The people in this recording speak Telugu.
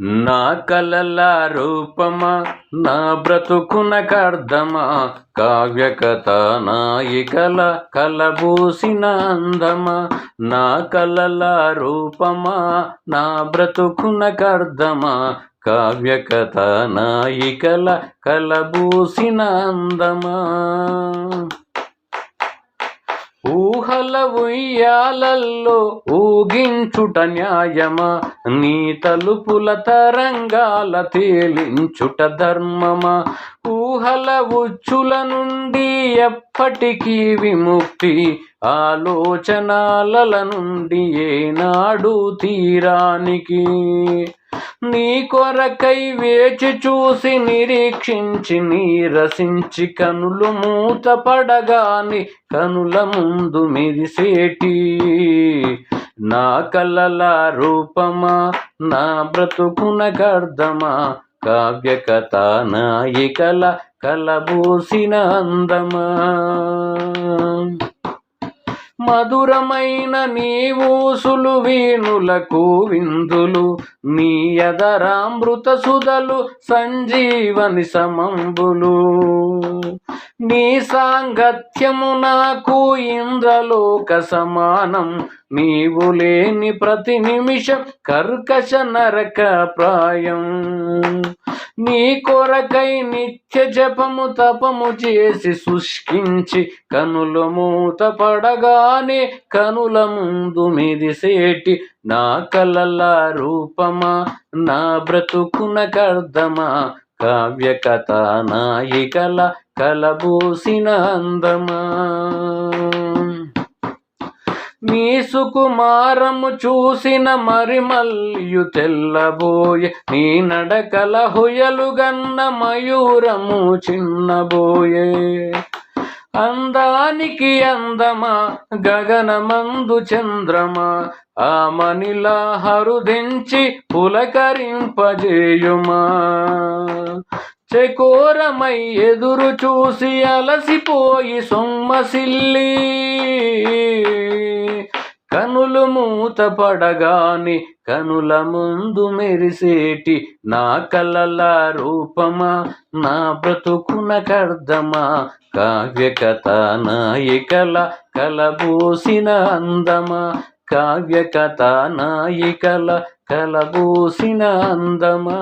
నా కలల రూపమా నా బ్రతుకునకర్ధమా కావ్యకథ నాయికల కలబూసిన అందమా నా కలల రూపమా నా బ్రతుకునకర్ధమా కావ్యకథ నాయికల కలబూసిన అందమా. ఊహల ఉయ్యాలల్లో ఊగించుట న్యాయమా? నీ తలుపుల తరంగాల తేలించుట ధర్మమా? ఊహల ఉచ్చుల నుండి ఎప్పటికీ విముక్తి? ఆలోచనాలల నుండి ఏనాడు తీరానికి? నీ కొరకై వేచి చూసి నిరీక్షించి నీరసించి కనులు మూత పడగాని కనుల ముందు మిరిసేటి. నా కలల రూపమా నా బ్రతుకున గర్ధమా కావ్య కథ నాయికల కలబూసిన అందమా. మధురమైన నీ ఊసులు వీణులకు విందులు. నీ సుధలు సంజీవని సమంబులు. నీ సాంగత్యము నాకు ఇంద్రలోక సమానం. నీవు లేని ప్రతి నిమిషం కర్కశ నరక ప్రాయం. నీ కొరకై నిత్య జపము తపము చేసి శుష్కించి కనుల మూత పడగానే కనుల ముందు మిదిసేటి నా కలల రూపమా నా బ్రతుకున కర్దమా కావ్య కథ నాయికల కలబూసిన అందమా. మీ సుకుమారము చూసిన మరిమల్యు తెల్లబోయే నీ నడకల హుయలుగన్న మయూరము చిన్నబోయే. అందానికి అందమా గగనమందు చంద్రమా ఆ మనిలా హరుదించి పులకరింపజేయుమా. చెకోరమై ఎదురు చూసి అలసిపోయి సొమ్మసిల్లి కనులు మూత పడగాని కనుల ముందు మెరిసేటి నా కలల రూపమా నా బ్రతుకునకర్ధమా కర్దమా కావ్య కథ నాయికల కలబూసిన అందమా కావ్య కథ నాయికల కలబూసిన అందమా.